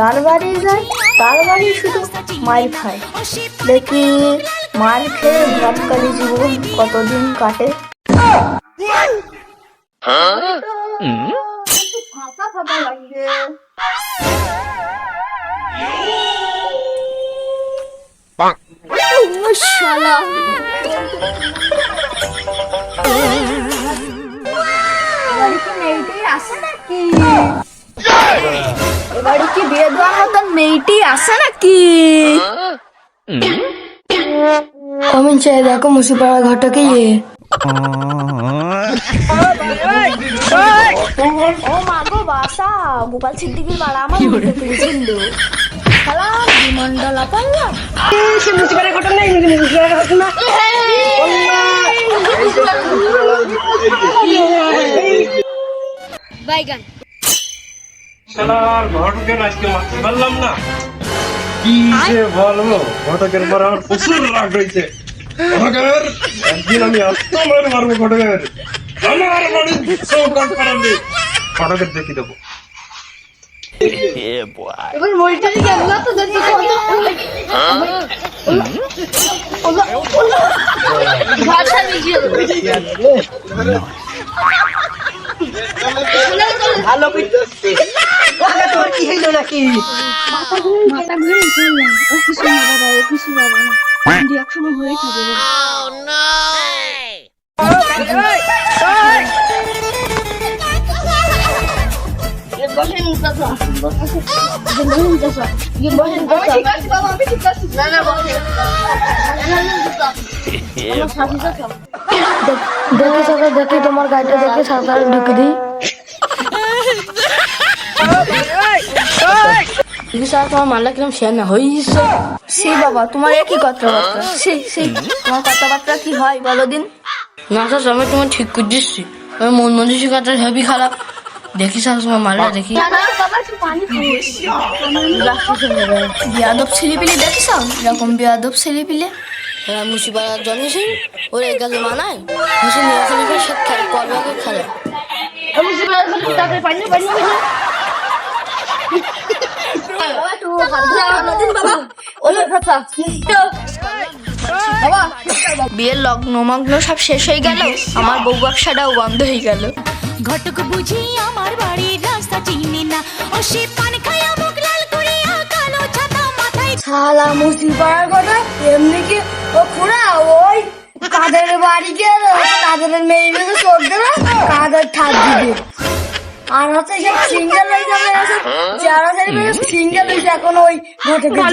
যার বাড়ি যায় তার বাড়ি শুধু মার খায়। দেখি মার খেয়ে ঘটকালি জীবন কতদিন কাটে। ফাঁকা ফাঁকা লাগছে শালা এবারে আসে নাকি? এবারে কি বিয়ে দেওয়ার মতন মেয়েটি আসে নাকি? কমেন চেয়ে দেখো মুসিপাড়া ঘটকে ইয়ে। ও মা বাসা গোপাল সিদ্দিকির পাড়া আমার মুখে তুলেছিল সালাম বিমন্ডলা পাল্লাম শালার ঘটকের আজকে মারতে পারলাম না। কি যে বলব ঘটকের পর আমার প্রচুর রাগ হয়েছে ঘটকের? একদিন আমি এত মার মারবো ঘটকের। আমার বাড়ি চৌকাট পারাবি ঘটকের দেখি দেবো। এবার মরিটা দিকে আমরা তো দেখি ভালো করতেছে কি হইল নাকি? মাথা ঘুরে চললাম ও কিছু না বাবা ও কিছু বাবা না কিন্তু হয়ে চাচা আমার সাথী চাচা দেখি সাথে দেখি তোমার গাড়িটা দেখে সাঁতার ঢুকে দিই। স্যার তোমার মাল্লা কিরম সে না হয়ে সে বাবা তোমার একই কথাবার্তা। সে সে তোমার কথাবার্তা কি হয় বলো দিন? না স্যার আমি তোমার ঠিক করে দিচ্ছি। আমার মন মানসিকতা হেভি খারাপ। দেখি স্যার তোমার মাল্লা দেখি। বিয়াদব ছেলেপিলে দেখছ? এরকম বিয়াদব ছেলেপিলে। এরা মুসিপাড়া জন্মেছি ওর এক গালে মানায়। মুসি নিয়ে খেলে সে খেলে। করবে খেলে বিয়ের লগ্ন মগ্ন সব শেষ হয়ে গেল। আমার বউ ব্যবসাটাও বন্ধ হয়ে গেল। ঘটক বুঝি আমার বাড়ির রাস্তা চিনি না। ও সে পান খায়া মুখ লাল করিয়া কালো ছাতা মাথায়। শালা মুসিপাড়ার কথা এমনি কি ও খুড়া? ওই কাদের বাড়ি গেল? কাদের মেয়েগুলো চোখ দেবে কাদের ঠাক দিবে আর হচ্ছে সব সিঙ্গেল হয়ে যাবে যারা ছেলে সিঙ্গেল হয়েছে এখন ওই ঘটকের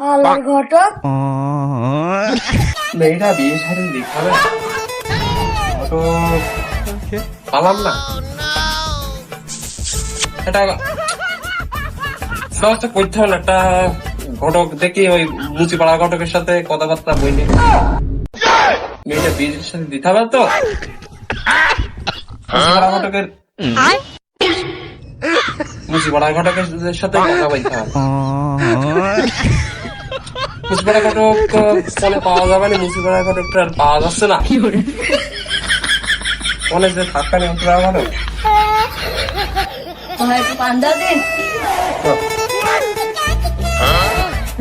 আল্লাহর ঘটক। মেয়েটা বিয়ে শাড়ি দেখাবে তো পালাম না। এটা ব্যবস্থা করতে হবে না একটা ঘটক দেখি ওই মুচিপাড়া ঘটকের সাথে কথাবার্তা বইলে মেয়েটা বিয়ের সাথে দিতে হবে তো? মুচিপাড়া ঘটকের সাথে কথা বলতে হবে। মুচিপাড়া ঘটক ফোনে পাওয়া যাবে না ঘটকটা আর পাওয়া যাচ্ছে না। ফোনে যে নেই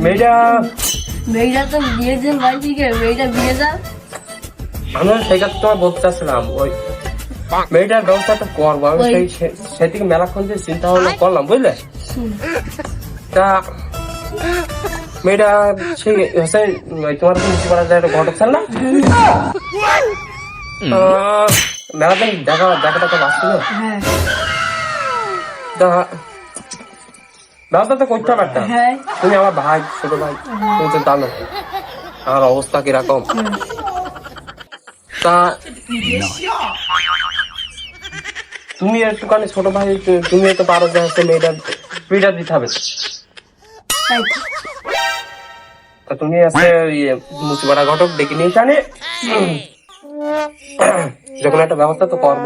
মেয়েটা মেয়েটা তো বিয়ে দিন বাড়ি থেকে মেয়েটা বিয়ে যা আমি কথা তোমার বলতে চাচ্ছিলাম ওই মেয়েটার ব্যবস্থাটা করব আমি সেই সে- সেদিকে মেলাক্ষণ যে চিন্তা ভাবনা করলাম বুঝলে? তা মেয়েটা সেই হচ্ছে তোমার মিষ্টি পাড়া যায় একটা ঘটক না? আহ, মেলা দিন দেখা দেখা টাকা বাঁচছিল তা ব্যবস্থা তো করতে হবে তুমি আমার ভাই ছোট ভাই তুমি তো জানো। আমার অবস্থা কীরকম। তা তুমি একটুখানি ছোট ভাই তুমি তো পারো যে হচ্ছে মেয়েটা মেয়েটা দিতে হবে। তা। তুমি আছে ইয়ে মুচিপাড়া ঘটক ডেকে নিয়ে জানে যখন একটা ব্যবস্থা তো করব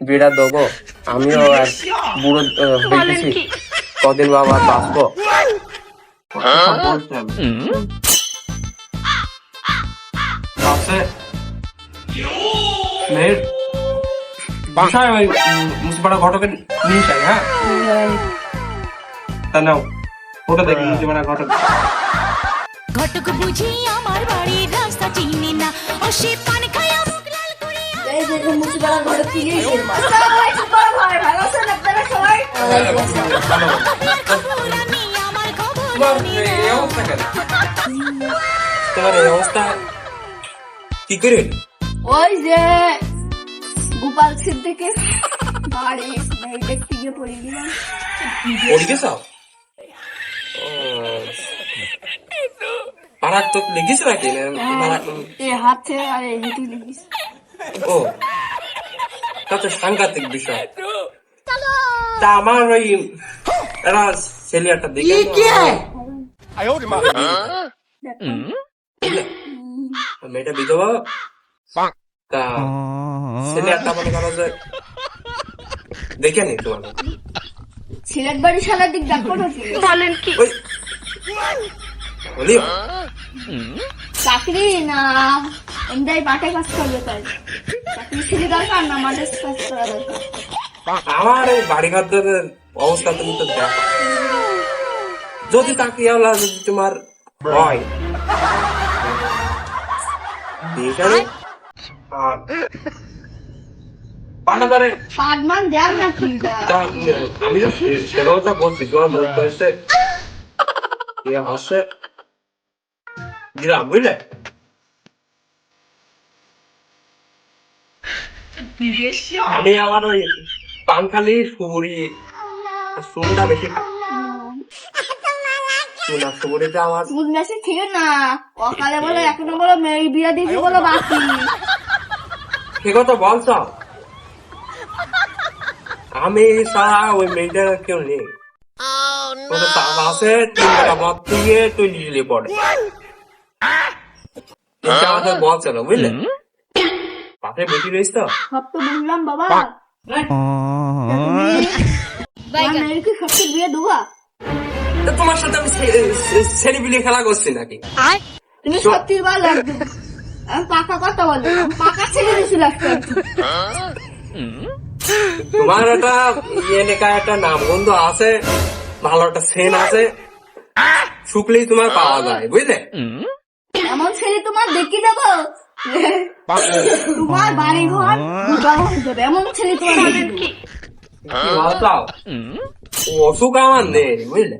বিড়া দেবো আমিও আর বুড়ো হয়ে গেছি কদিন বাবা বাঁচবো। মেয়ের বাসায় ওই মুসিপাড়া ঘটকে নিয়ে যাই হ্যাঁ? তা নাও ওটা দেখি মুসিপাড়ার ঘটক। ঘটক বুঝি আমার বাড়ির রাস্তা চিনি না। ও সে পান খায়া মুখ লাল করিয়া এই যে যে মুসিপাড়া ঘরে কি গেছে খবর আমি আমার খবর তোমার এই অবস্থা কেন? তোমার এই অবস্থা কি করে ওই যে গোপাল সিদ্দিকে বাড়ি। মেয়েদের থেকে পড়ে গেলাম পড়ি গেছ পারাক তো লেগিস নাকি? পারাক- এই হাতে আর এই লেগিস ও তা তো সাংঘাতিক বিষয়। তা আমার ওই এরা ছেলে একটা দেখে। মেয়েটা বিধবা? তা ছেলে একটা মনে করো যে দেখে নি তোমার সিলেট বাড়ি সারা দিক ডাক্তার বলেন কি? বলি চাকরি না এমদাই কাজ করবে তাই। চাকরি ছেলে দরকার না মাঠে কাজ করা দরকার। আমার এই অবস্থা তুমি তো দেখো। যদি তাকে আল্লাহ যদি তোমার হয়। পাঠাদারে না আমি কথা বলছি তোমার ইয়ে বুঝলে? আমি আমার ওই পানখালি সুপুরি সুনটা বেশি খাই। সুন আমার ঠিক না। অকালে বলে এখনও বলো মেয়ে বিয়ে দিয়েছি বলো বাকি। সে কথা বলছ? আমি সারা ওই মেয়েটার কেউ নেই। ওদের টাকা আছে তিন টাকা মদ থেকে তুই নিয়ে পড়ে। এটা আমাদের বলছিল বুঝলে? পাশে বেশি রয়েছ তো? সব তো বুঝলাম বাবা। তোমার তা সাথে আমি ছেলে খেলা করছি নাকি? তুমি সত্যি পাকা কথা বলব পাকা ছেলে দিয়েছি তোমার একটা লেখা একটা নাম গন্ধ আছে ভালো একটা সেন আছে শুকলেই তোমার পাওয়া যায় বুঝলে? এমন ছেলে তোমার দেখি দেবো? তোমার বাড়ি ঘর এমন ছেলে তোমার অসুখ আমার নেই বুঝলে?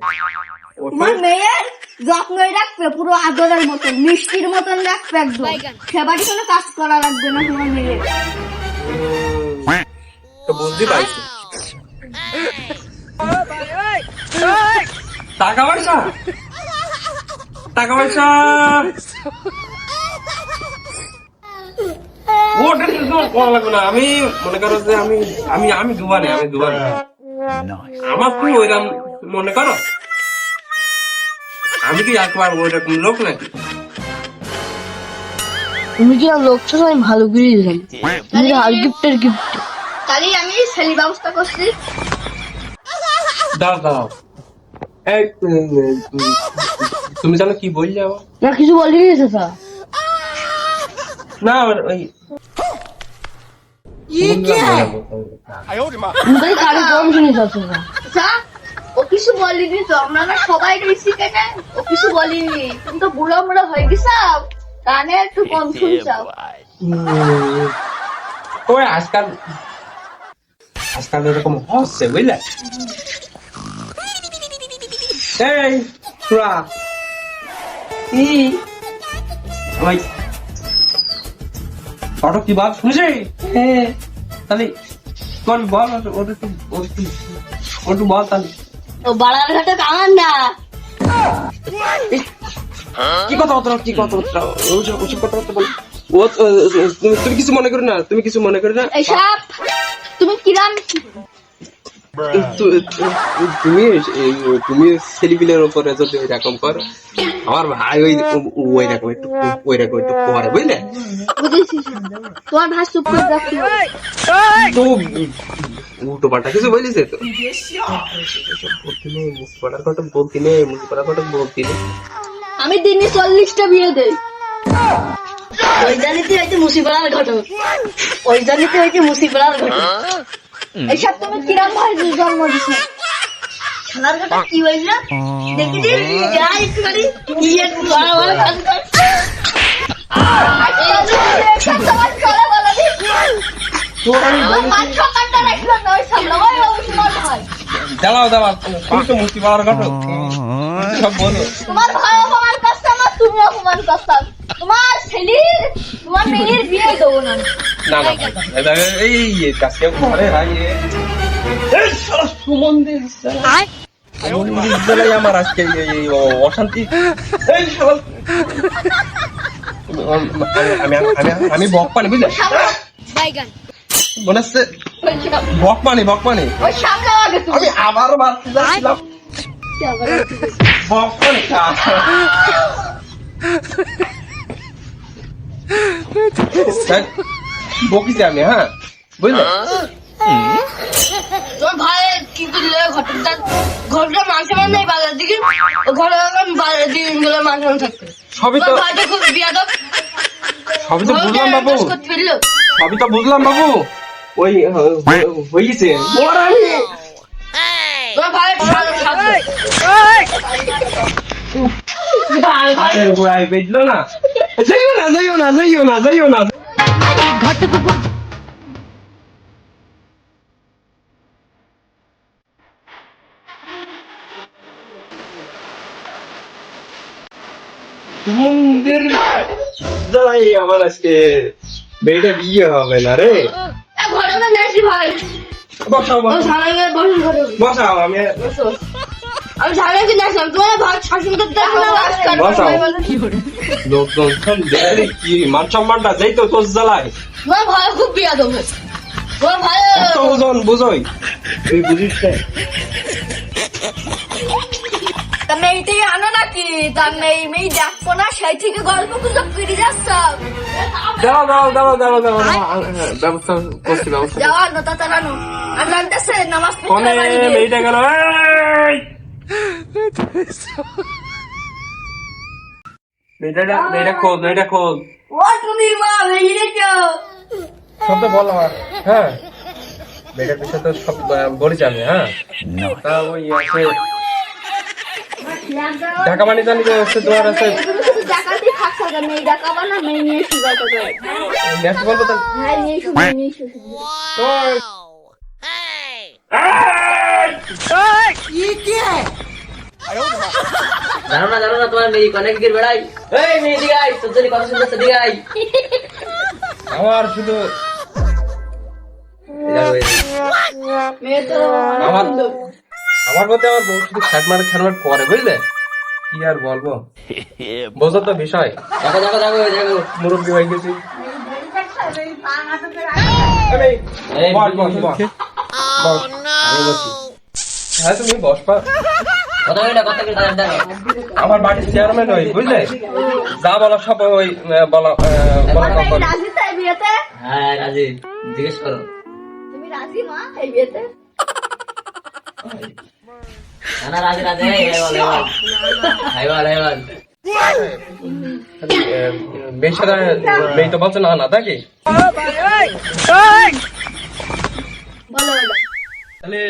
তোমার মেয়ের যত্নই রাখবে পুরো আদরের মতন মিষ্টির মতন রাখবে একদম সেবারই কোনো কাজ করা লাগবে না তোমার মেয়ের তো বুঝতে পারছি টাকা পয়সা টাকা পয়সা ওটা কিন্তু তোমার করা লাগবে না আমি মনে করো যে আমি আমি আমি দুবারে আমি দুবারে আমার তুমি ওইরকম মনে করো আমি কি একবার ওইরকম লোক নাকি? তুমি কি আর লোক ছো আমি ভালো করে দিলাম তুমি আর গিফটের গিফট তাহলে আমি ছেলে ব্যবস্থা করছি। দাও দাও। এই তুমি জানো কি বললে আমার না কিছু বলিনি চাচা না ওর ওই তুমি তাই কারে কম শুনি চাচা আচ্ছা। ও কিছু বলিনি তো আমরা না সবাই গেছি কেনে? ও কিছু বলিনি। তুমি তো বুড়ো মুড়ো হয়ে গেছাও কানে একটু কম শুনছাও। ওই আজকাল আজকাল এরকম হচ্ছে বুঝলে? এই সুরা কি? ওই অটো কি বাপ শুনেছি? হ্যাঁ তাহলে কোন বল ওটা একটু ওটা একটু ওটা একটু বল তাহলে। ও বাড়ার ঘাটে কামান না। কি কথা বলতো কি কথা বলতো ওসব কথা বলতো বল। ও তুমি কিছু মনে করো না তুমি কিছু মনে করো না। তুমি কিরাম তুমি তুমি ছেলেপিলের উপরে যদি করো আমার ভাই ওই ওই রকম একটু ওই রকম একটু করে বুঝলে? তোমার ভাই চুপ করে হবে। তো উল্টো পাল্টা কিছু বলেছে তো? বলতে নেই মুসিপাড়ার কথা বলতে নেই মুসিপাড়ার কথা বলতে নেই আমি দিনে চল্লিশটা বিয়ে দেই। ওই জানিতে হয়েছে মুসিপাড়ার ঘটক। ওই জানিতে হয়েছে মুসিপাড়ার ঘটক। এইসব তুমি কিরাম ভাই জন্ম দিছো খেলার কথা কি হইল দেখি যা কাজ কর দাঁড়াও দাঁড়াও তুমি তো মুক্তি পাওয়ার সব বলো তোমার ভাই অপমান তুমি অপমান করছ। তোমার ছেলের তোমার মেয়ের বিয়ে দেবো না আমি। না না এই ঘরে সুমন্দির সুমন্দির আমার আজকে এই- অশান্তি। এই আমি আমি আমি আমি বক পানি বুঝলে? মনে হচ্ছে বক পানি বক পানি আমি আবার বাড়তে যাচ্ছিলাম। বক পানি দেখ, আমি হ্যাঁ? বুঝলে? তোর ভাই কি করলে ঘটনাটা ঘটনা মাসে মানে নেই বাজার দিকে? ঘরে বাজার দিকে গেলে মাসে মানে থাকবে। সবই তো তোর ভাই তো খুব বিয়াদব। সবই তো বুঝলাম বাবু। সবই তো বুঝলাম বাবু। ওই হ- হয়েছে ওর আমি। তোর ভাই হাতের না। যাইও না যাইও না যাইও না যাইও না। মন্দির যাই আমার আজকে। বেড়ে বিয়ে হবে না রে। ঘটনা ভাই। বসাও বসাও। আমি আমি তোমার শাসন করতে দেখো না। লোকজন দেখে কি মান সম্মানটা যাই তো তোর জ্বালায়। তোমার ভাই খুব বিয়াদব তোমার ভাই ওজন বুঝোই। তুই বুঝিস না? আনো নাকি? তা মেয়ে মেয়ে দেখব না সেই থেকে গল্প গুজব ফিরে যাচ্ছ। দাঁড়াও দাঁড়াও দাঁড়াও, আ- আ- ব্যবস্থা করছি ব্যবস্থা আর জানতেছে নামাজ পড়তে। মেয়েটা গেল মা ভেঙে রেখো সব তো বল আমার। হ্যাঁ। বিষয়ে তো সব আহ, বলেছি হ্যাঁ। তা ওই আছে ঢাকা মানি জানি যে হচ্ছে তোমার আছে তুমি জানো না জানো না তোমার মেয়ে কনে কি বেড়াই এই মেয়ে দিকে আই তোর জন্য কথা শুনতেছে দিকে আই আমার শুধু আমার আমার মতে আমার বউ শুধু খ্যাটমার খ্যাটমার করে বুঝলে? কি আর বলব? বোঝো তো বিষয়। দেখো দেখো দেখো দেখো। মুরব্বী হয়ে গেছি। হ্যাঁ তুমি বসবা আমার বাড়ির চেয়ারম্যান ওই বুঝলে? যা বলা সব ওই বলা হ্যাঁ রাজি। জিজ্ঞেস করো। তুমি রাজি মা এই বিয়েতে? না মেয়ে তো বলছে না না তাকে বলো। তাহলে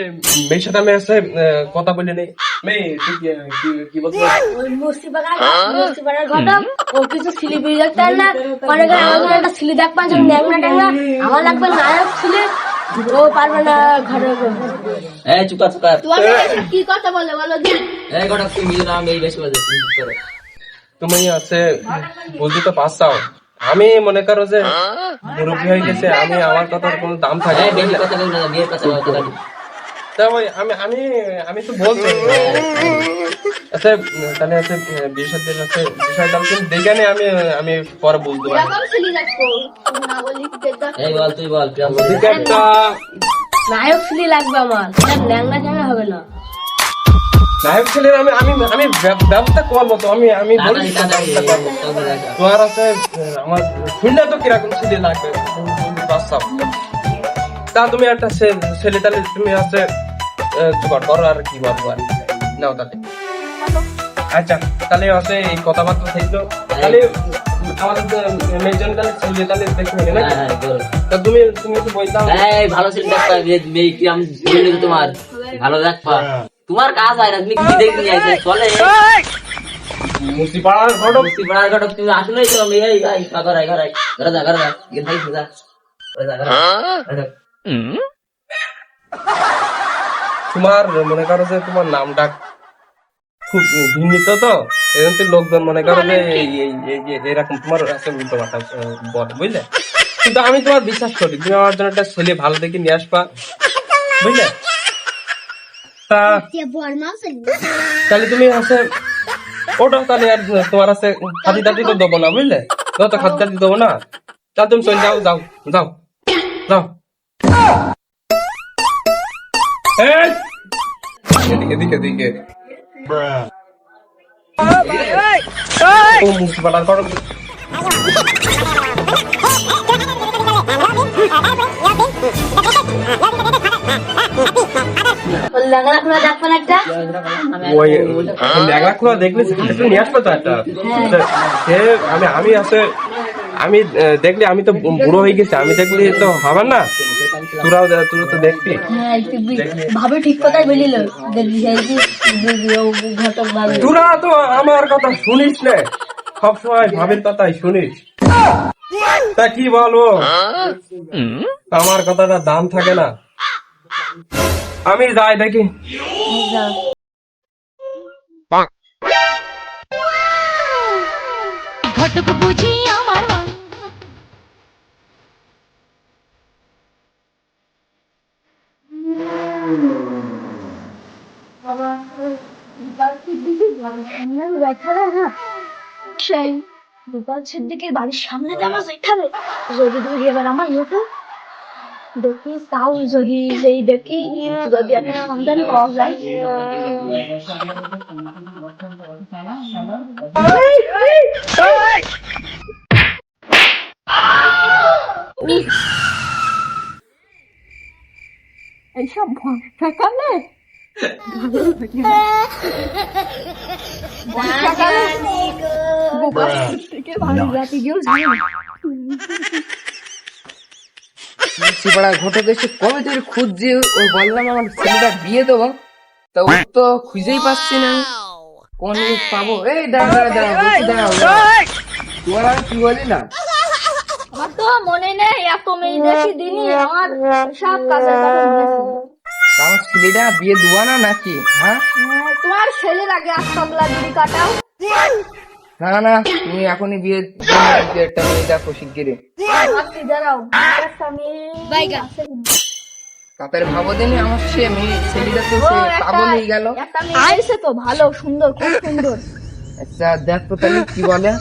মেয়ের সাথে আমি আছে কথা বলে নেই। মেয়ে তুই কি- কি- কি ওই মুস্তিপাড়ার মুস্তিপাড়ার ঘটক ও কিছু ছিলি পেয়ে দেখতে না। অনেক আমার একটা ছিলি দেখ পাঁচ দেখবে না আমার লাগবে নায়ক ছিলে ও পারবে না ঘরে এই চুকা চুকা তোমার কি কথা বলে বলো দিন এই কটা তুমি মিলে না মেয়ে বেশি তুমি তুমি আছে বুঝতে তো পারছাও আমি মনে করো যে মুরব্বী হয়ে গেছে আমি আমার কথার কোনো দাম থাকে আমি আমি আমি তো বলছি। আচ্ছা তাহলে আছে বিষয়দের আছে বিষয়টা তুমি দেখে আমি পরে পারি এই বল তুই বল নায়ক ছিলি লাগবে আমার ল্যাংলা চ্যাংলা হবে না। নায়ক ছেলের আমি আমি আমি ব্যবস্থা করব তো আমি আমি বলি। তোমার আছে আমার শুনলে তো কীরকম ছেলে লাগবে? তা তুমি একটা ছেলে তাহলে তুমি আছে জোগাড় করো আর কি বলব আর নাও তাহলে। আচ্ছা তাহলে আছে এই কথাবার্তা থাকল। তাহলে আমাদের যে তাহলে ছেলে তাহলে দেখে নিলে হ্যাঁ নাকি? হ্যাঁ বল। তা তুমি তুমি একটু বলতাম এই ভালো ছিল দেখবা মেয়ে কি আমি বললি তোমার? ভালো দেখবা তোমার কাজ হয় না তুমি কি দেখতে নিয়ে আসে চলে। মুসি পাড়ার ঘটক। বস্তি পাড়ার ঘটক তুমি আসো নাই তো আমি এই এই ঘর আই ঘরে যা ঘরে যা গিয়ে থাকি যা ঘরে যা ঘরে যা। ঘরে যা। তোমার মনে করো যে তোমার নাম ডাক খুব ঘৃণিত তো এরকম তো লোকজন মনে করো যে এরকম তোমার উল্টো আহ, বলে বুঝলে? কিন্তু আমি তোমার বিশ্বাস করি তুমি আমার জন্য একটা ছেলে ভালো দেখে নিয়ে আসবা বুঝলে? তা তাহলে তুমি আছে ওটা তাহলে আর তোমার আছে খাতি টাতি তো দেবো না বুঝলে? তো খাতি টাতি দেবো না তা তুমি চলে যাও যাও যাও যাও! এদিকে এদিকে এদিকে সে আমি আমি আছে আমি দেখলি আমি তো বুড়ো হয়ে গেছি আমি দেখলি তো হবে না। তোরাও দে- তোরা তো দেখবি। হ্যাঁ ভাবে ঠিক কথাই বলিল। দেখবি সেই যে ঘটক ভাবে। তোরা তো আমার কথা শুনিস না। সবসময় ভাবের কথাই শুনিস। তা কি বলব? আমার কথাটা দাম থাকে না। আমি যাই দেখি। ঘটক বুঝি সেই গোপাল সিদ্দিকের বাড়ির সামনে জামা যেখানে যদি ধরি এবার আমার মতো দেখি তাও যদি দেখি যদি একটা সন্ধান পাওয়া যায়। এইসব মুন্সিপাড়া ঘটক এসে কবে ধরে খুঁজছে ওই বললাম আমার ছেলেটা বিয়ে দেবো তা ও তো খুঁজেই পাচ্ছি না কোন পাবো এই দাঁড়া দাঁড়া দাঁড়া কি বলি না আমার তো মনে নেই এত মেয়ে দেখি দিনই আমার সব কাজের কথা মনে ছিল। আমার ছেলেটা বিয়ে দেবো না নাকি? হ্যাঁ? হ্যাঁ, তোমার ছেলের আগে আস্তবলা দিদি কাটাও। না না তুমি এখনই বিয়ে দিয়ে একটা মেয়ে দেখো শিগগিরি ভাবছি দাঁড়াও। তাদের ভাবো দিনই আমার সে মেয়ে ছেলেটা তো সে পাগল হয়ে গেল। একটা মেয়ে তো ভালো সুন্দর খুব সুন্দর। আচ্ছা দেখ তো তাহলে কি বলে।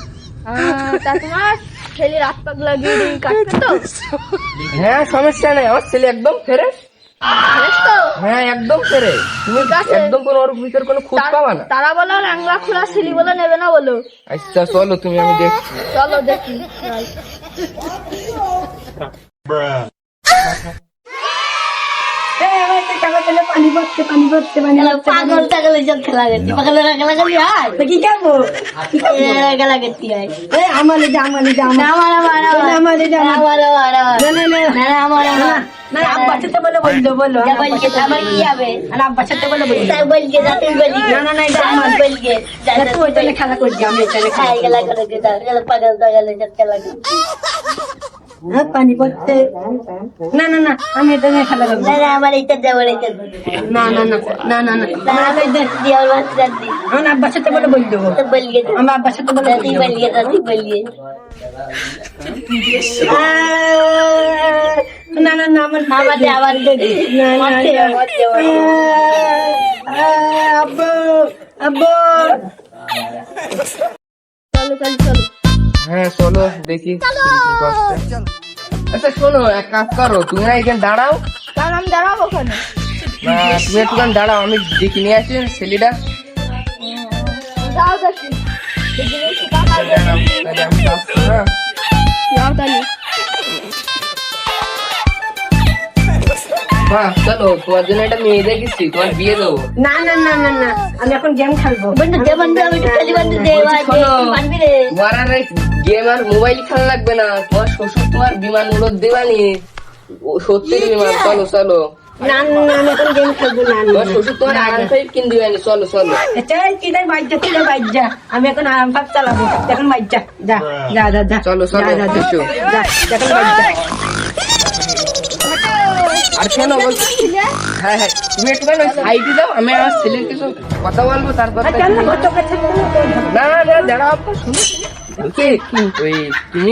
তা তোমার ছেলের হাত পাগলা দিন কাটবে তো? হ্যাঁ সমস্যা নেই। আমার ছেলে একদম ফ্রেশ। হ্যাঁ একদম ফেরে তুমি একদম কোনো ওর ভিতর কোনো খুঁজ পাবা না। তারা বলো ল্যাংলা খোলা ছিলি বলে নেবে না বলো। আচ্ছা চলো তুমি আমি দেখছি। চলো দেখি। যাই। পানি পড়ছে পানি পড়ছে পানি পাগল টাগল এইসব খেলা গেছি। পাগলের খেলা গেলি আয় কি করব খেলা গেছি আয় আমার এটা আমার এটা আমার আমার আমার আমার। আমার আমার না না না না। আমার আমার। না সাথে বলে বলল বলো। আমার কি হবে? আর আব্বা সাথে বলে বলল। তাই বলকে যাতে বলি না না না এটা আমার। বলকে। যাতে ওই তাহলে খেলা করছি আমি এখানে খেলা করে দিতে পাগল টাগল এইসব খেলা করছি হ্যাঁ পানি পড়ছে না না না আমি এটা নিয়ে খেলা করব না আমার এইটা এইটা না না না না না না আমার বাচ্চা আমার আব্বার সাথে বলে বল দেবো বলিয়ে আমার আব্বার সাথে বলে তুই বলিয়ে তুই বলিয়ে না না না আমার আমাদের আবার না না আব্বু আব্বু চলো চলো চলো হ্যাঁ চলো। দেখি আচ্ছা শোনো এক কাজ করো তুমি না এখানে দাঁড়াও। কারণ আমি দাঁড়াবো ওখানে। তুমি একটুখানি দাঁড়াও আমি দেখে নিয়ে আসি ছেলেটা। যাও দেখি হ্যাঁ? চলো তোমার জন্য একটা মেয়ে দেখেছি তোমার বিয়ে দেবো। না না না না না আমি এখন গেম খেলব। বন্ধু দে বন্ধু আমি একটু খেলি বন্ধু দে ভাই দে, শোনো। পারবি রে। তোমার আর গেম আর মোবাইল খেলা লাগবে না। তোমার শ্বশুর তোমার বিমান উড়োর দেবানি ও সত্যি বিমান চলো চলো। না না আমি এখন গেম খেলব না তোর শ্বশুর তোমার আরাম ফাইভ কিন দিবে চলো চলো। চল কি তাই তুই আমি এখন আরাম চালাবো। এখন যা যা যা যা চলো, চলো, যা, যা, যা, এখন বাইক আর শোনো হ্যাঁ হ্যাঁ। তুমি একটু সাইডে দাও আমি আমার ছেলের কিছু কথা বলব তারপর না ঘর। না দাঁড়াও বলছি, ওই তুমি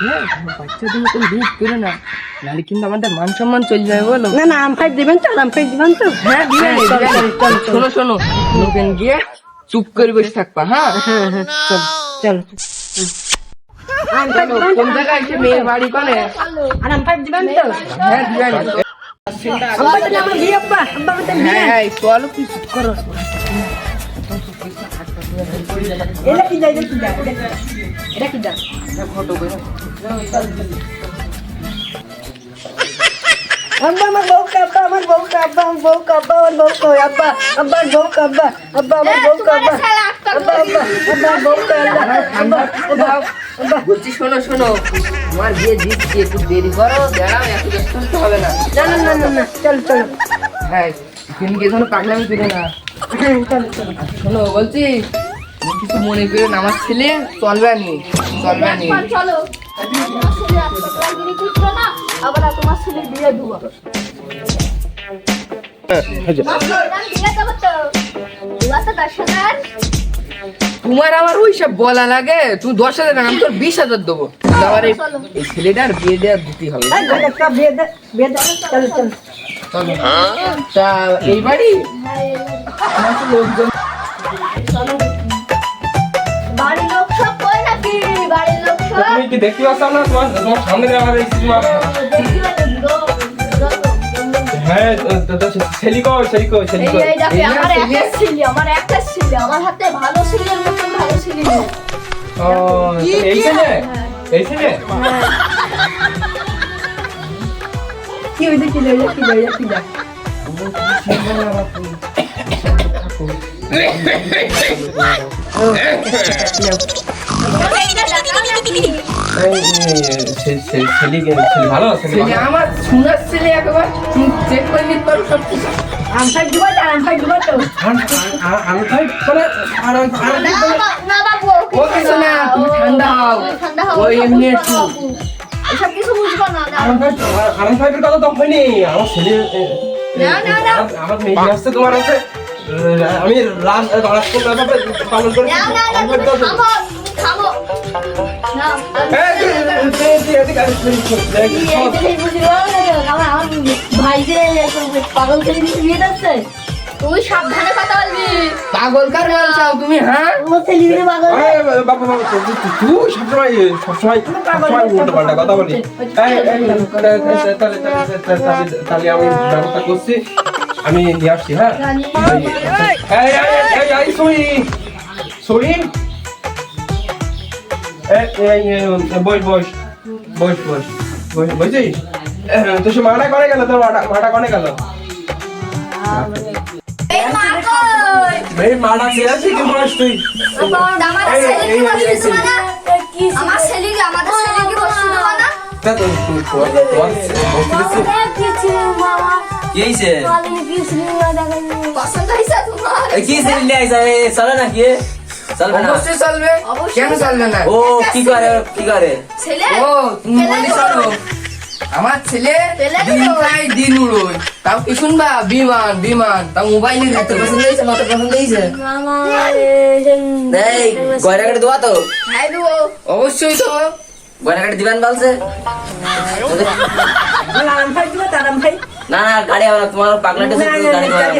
হ্যাঁ, বাচ্চা তুমি তুমি দুধ করো না নাহলে কিন্তু আমাদের মান সম্মান চলে যাবে বলো না না আম ফাইভ দিবেন তো আম ফাইভ দিবেন তো হ্যাঁ। শোনো শোনো লোকেন গিয়ে চুপ করে বসে থাকবা হ্যাঁ চল চল কোন জায়গায় এসে মেয়ের বাড়ি কোনে আর আম ফাইভ দিবেন তো হ্যাঁ দিবেন আব্বা তাহলে আমার বিয়ে আব্বা আব্বা আমাদের বিয়ে হ্যাঁ চলো চুপ করো এটা কি যায় এটা কি যায় এটা কি যায়? আব্বা আমার বউ কাব্বা আমার বউ কাব্বা আমার বউ কাব্বা আমার বউ কই আব্বা আব্বার বউ কাব্বা আব্বা আমার বউ কাব্বা আব্বা আব্বা আব্বা বউ কাব্বা আব্বা আব্বা আব্বা বলছি শোনো শোনো। তোমার বিয়ে দিচ্ছি একটু দেরি করো দাঁড়াও এত ব্যস্ত হতে হবে না। না না না চল চল। হ্যাঁ তুমি কি পাগলামি করে না। হ্যাঁ চল চল। শোনো বলছি কিছু মনে করো আমার ছেলে চলবে নি চলবে নি। চলো আবার তোমার ছেলে বিয়ে দেবো আমার ওই সব বলা লাগে তুমি দশ হাজার টাকা আমি তোর বিশ হাজার দেবো। আবার এই ছেলেটার বিয়ে দেওয়া দিতে হবে। তা এই বাড়ি লোকজন কি দেখতে পাচ্ছ না তোমার তোমার সামনে তোমার দেখি বাড়ি লোক হ্যাঁ ছেলিকো ছেলিকো এই ছেলিকো এই দেখো এই না আমার একটা ছেলে আমার একটা ছেলে আমার হাতে ভালো ছেলের ভালো ছেলে ও এই ছেলে কি হইছে কি লইয়া কি লইয়া কি যা ছেলি ভালো? ছেলে ছেলে আমার সুনার ছেলে একবার চেক করে নিতে পারো সব কিছু। আম দিব তো দিব তো। আমি ভাই আর আর না বাবু ও কিছু না তুমি ঠান্ডা হও। ঠান্ডা হও ও এমনি সব একটু। বাবু। কিছু বুঝব না কথা তো হয়নি আমার ছেলে এ, এ, না, না, না। আমার- মেয়ে আসছে তোমার আছে আমি রাজ রাজকুল পালন করে পাগল করে দিতে বিয়ে দিচ্ছে তুই সাবধানে কথা বলবি পাগল কার বলছাও তুমি হ্যাঁ? ও ছেলে পাগল বাবা বাবা তুই- তুই- তুই সবসময় সবসময় সবসময় উল্টো পাল্টা কথা বলি। এই, এই, তাহলে- তাহলে- তাহলে- তাহলে- তাহলে- তাহলে আমি ব্যবস্থা করছি। আমি নিয়ে আসছি হ্যাঁ? এই, এই, এই, এই, এই, সরি সরি এই, এই, এই, বস বস বস বস বস বুঝছিস তো সে মাটা করে গেল তোর মাটা মাটা করে গেল? এই মা কই? এই মাটা কে আছে কি বস তুই? আমার ছেলে আমাদের ছেলে? কি বসছিল না? তা তো তুই তোর তোর বসছিস কি হইছে? তোমার? এ, কি সিরিয়াল আইছে? এ, চলে না কি চলবে না? অবশ্যই চলবে। কেন চলবে না? ও কি করে কি করে? ছেলে? ও তুমি বলি শোনো। আমার ছেলে দিন দিন উড়োয়। তাও কি শুনবা? বিমান বিমান। তাও পছন্দ হয়েছে মাত্র পছন্দ হয়েছে এই গয়না কাটে দেওয়া তো। হ্যাঁ অবশ্যই তো। গয়না কাটে দিবেন বলছে। না না গাড়ি হবে না তোমার পাগলাটে গাড়ি